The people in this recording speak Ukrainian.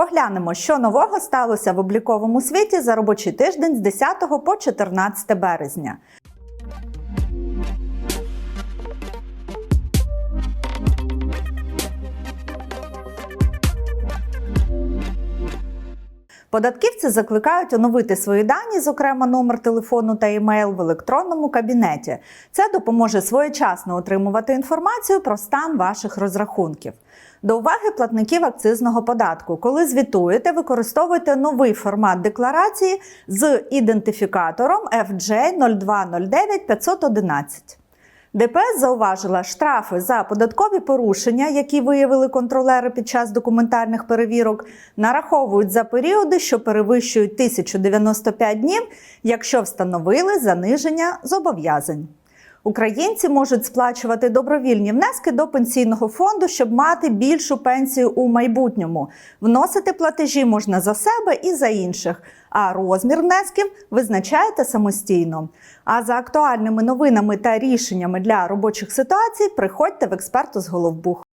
Поглянемо, що нового сталося в обліковому світі за робочий тиждень з 10 по 14 березня. Податківці закликають оновити свої дані, зокрема номер телефону та емейл в електронному кабінеті. Це допоможе своєчасно отримувати інформацію про стан ваших розрахунків. До уваги платників акцизного податку. Коли звітуєте, використовуйте новий формат декларації з ідентифікатором FJ 0209 511. ДПС зауважила штрафи за податкові порушення, які виявили контролери під час документальних перевірок, нараховують за періоди, що перевищують 1095 днів, якщо встановили заниження зобов'язань. Українці можуть сплачувати добровільні внески до пенсійного фонду, щоб мати більшу пенсію у майбутньому. Вносити платежі можна за себе і за інших, а розмір внесків визначаєте самостійно. А за актуальними новинами та рішеннями для робочих ситуацій приходьте в експерту з Головбух.